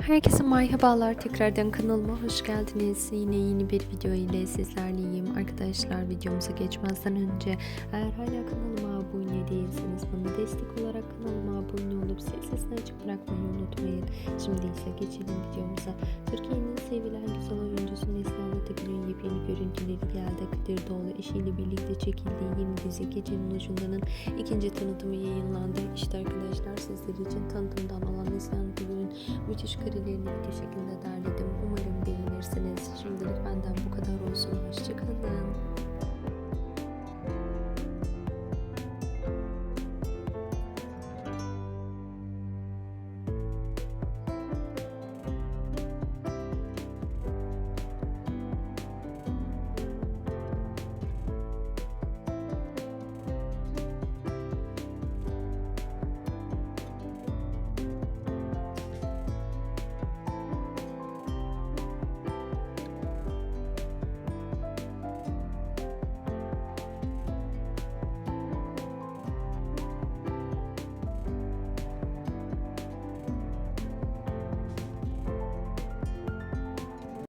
Herkese merhabalar tekrardan kanalıma hoş geldiniz. Yine yeni bir video ile sizlerleyim. Arkadaşlar videomuza geçmezden önce eğer hala kanalıma abone değilseniz bana destek olarak kanalıma abone olup zil sesini açık bırakmayı unutmayın. Şimdi ise geçelim videomuza. Türkiye'nin sevilen güzel oyuncusu Neslihan Atagül'ün yepyeni görüntüleri geldi. Kadir Doğulu eşiyle birlikte çekildiği yeni dizi Gecenin Ucunda'nın ikinci tanıtımı yayınlandı. İşte arkadaşlar sizler için tanıtımdan olan Neslihan Atagül'ün müthiş karelerini bir şekilde derledim.